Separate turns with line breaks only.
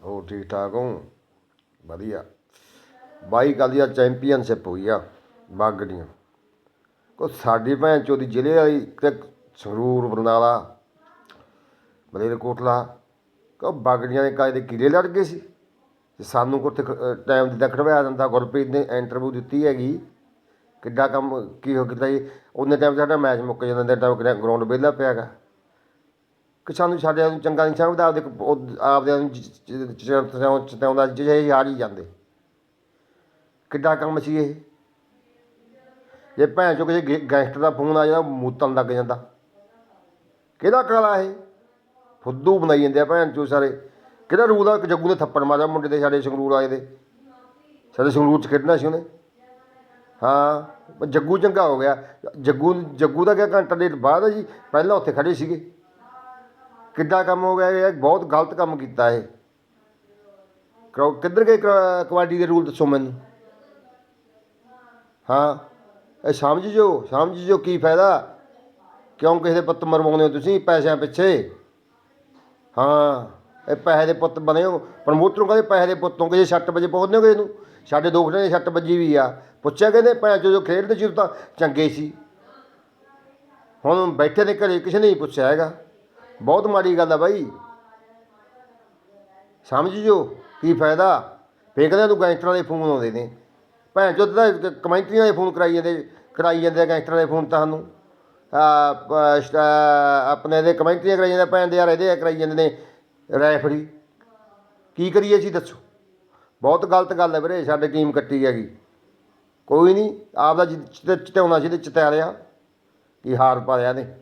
ਹੋਰ ਠੀਕ ਠਾਕ ਹੋ? ਵਧੀਆ। ਬਾਈ ਕੱਲ੍ਹ ਦੀ ਆ ਚੈਂਪੀਅਨਸ਼ਿਪ ਹੋਈ ਆ ਬਾਗੜੀਆਂ ਕੋ ਸਾਡੀ ਭੈਣ ਚੋਦੀ ਜ਼ਿਲ੍ਹੇ ਵਾਲੀ ਤੇ ਸੰਗਰੂਰ, ਬਰਨਾਲਾ ਮਲੇਰਕੋਟਲਾ ਕੋ ਬਾਗੜੀਆਂ ਦੇ ਕਾਜ ਦੇ ਕੀੜੇ ਲੜ ਗਏ ਸੀ? ਸਾਨੂੰ ਕੋਥੇ ਟਾਈਮ ਦਿੱਤਾ ਖੜਵਾਇਆ ਦਿੰਦਾ ਗੁਰਪ੍ਰੀਤ ਨੇ ਇੰਟਰਵਿਊ ਦਿੱਤੀ ਹੈਗੀ। ਕਿੱਡਾ ਕੰਮ, ਕੀ ਹੋ ਕੀਤਾ ਜੀ? ਉਹਨੇ ਟਾਈਮ ਸਾਡਾ ਮੈਚ ਮੁੱਕ ਜਾਂਦਾ ਤੇ ਟਾਈਮ ਗਰਾਊਂਡ ਵਿਹਲਾ ਪਿਆ ਗਾ ਕਿ ਸਾਨੂੰ ਸਾਡੇ ਨੂੰ ਚੰਗਾ ਨਹੀਂ ਸਮਝਦਾ ਆਪਦੇ ਉਹ- ਆਪਦੇ ਨੂੰ ਚਤਾਉਂਦਾ ਜਿਹੇ ਯਾਰ ਹੀ ਜਾਂਦੇ। ਕਿੱਡਾ ਕੰਮ ਸੀ ਇਹ? ਜੇ ਭੈਣ ਚੋ ਕਿਸੇ ਗੇ- ਗੈਂਗਸਟਰ ਦਾ ਫੋਨ ਆ ਜਾਂਦਾ ਮੂਤਣ ਲੱਗ ਜਾਂਦਾ। ਕਿਹਦਾ ਕਾਲਾ ਇਹ? ਫੁੱਦੂ ਬਣਾਈ ਜਾਂਦੇ ਆ ਭੈਣ ਚੋ ਸਾਰੇ। ਕਿਹੜਾ ਰੂਲ ਆ ਕਿ ਜੱਗੂ ਨੇ ਥੱਪੜ ਮਾਰਿਆ ਮੁੰਡੇ ਦੇ, ਸਾਡੇ ਸੰਗਰੂਰ ਆਏ ਦੇ? ਸਾਡੇ ਸੰਗਰੂਰ ਚ ਖੇਡਣਾ ਸੀ ਉਹਨੇ। ਹਾਂ ਪਰ ਜੱਗੂ ਚੰਗਾ ਹੋ ਗਿਆ। ਜੱਗੂ ਜੱਗੂ ਦਾ ਕਿਆ ਘੰਟਾ ਡੇਢ ਬਾਅਦ ਹੈ ਜੀ, ਪਹਿਲਾਂ ਉੱਥੇ ਖੜੇ ਸੀਗੇ। ਕਿੱਦਾਂ ਕੰਮ ਹੋ ਗਿਆ ਇਹ? ਬਹੁਤ ਗਲਤ ਕੰਮ ਕੀਤਾ ਇਹ। ਕਰੋ, ਕਿੱਧਰ ਗਏ ਕਬੱਡੀ ਦੇ ਰੂਲ ਦੱਸੋ ਮੈਨੂੰ? ਹਾਂ, ਇਹ ਸਮਝ ਜੋ ਸਮਝ ਜੋ ਕੀ ਫਾਇਦਾ? ਕਿਉਂ ਕਿਸੇ ਦੇ ਪੁੱਤ ਮਰਵਾਉਂਦੇ ਹੋ ਤੁਸੀਂ ਪੈਸਿਆਂ ਪਿੱਛੇ? ਹਾਂ, ਇਹ ਪੈਸੇ ਦੇ ਪੁੱਤ ਬਣੇ ਹੋ। ਪ੍ਰਮੋਟਰ ਕਹਿੰਦੇ ਪੈਸੇ ਦੇ ਪੁੱਤੋਂ ਕਿਸੇ 6 ਵਜੇ ਪਹੁੰਚਦੇ ਹੋ ਨੂੰ? ਸਾਡੇ ਦੋ ਘੰਟੇ 6 ਵਜੇ ਵੀ ਆ। ਪੁੱਛਿਆ ਕਹਿੰਦੇ ਭੈਣ ਚੋ ਜੋ ਖੇਡਦੇ ਸੀ ਉਦੋਂ ਤਾਂ ਚੰਗੇ ਸੀ। ਹੁਣ ਬੈਠੇ ਨੇ ਘਰੇ, ਕਿਸੇ ਨੇ ਨਹੀਂ ਪੁੱਛਿਆ ਹੈਗਾ। ਬਹੁਤ ਮਾੜੀ ਗੱਲ ਆ ਬਾਈ। ਸਮਝ ਜੋ ਕੀ ਫਾਇਦਾ? ਫੇਰ ਤੂੰ ਗੈਂਗਸਟਰਾਂ ਦੇ ਫੋਨ ਆਉਂਦੇ ਨੇ। ਭੈਣ ਚੋਦ, ਤਾਂ ਕਮੈਂਟਰੀਆਂ ਦੇ ਫੋਨ ਕਰਾਈ ਜਾਂਦੇ ਕਰਾਈ ਜਾਂਦੇ ਆ ਗੈਂਗਸਟਰਾਂ ਦੇ ਫੋਨ ਤੁਹਾਨੂੰ ਆਪਣੇ ਦੇ ਕਮੈਂਟਰੀਆਂ ਕਰਾਈ ਜਾਂਦੇ, ਭੈਣ ਦੇ ਯਾਰ ਇਹਦੇ ਕਰਾਈ ਜਾਂਦੇ ਨੇ ਰੈਫਰੀ। ਕੀ ਕਰੀਏ ਜੀ ਦੱਸੋ? ਬਹੁਤ ਗਲਤ ਗੱਲ ਹੈ ਵੀਰੇ, ਸਾਡੇ ਟੀਮ ਕੱਟੀ ਹੈਗੀ। ਕੋਈ ਨਹੀਂ ਆਪਦਾ ਜਿ- ਚਿ- ਚਿਤਾਉਣਾ ਸੀ ਤੇ ਚਿਤਾਰਿਆ ਕਿ ਹਾਰ ਪਾਇਆ ਨੇ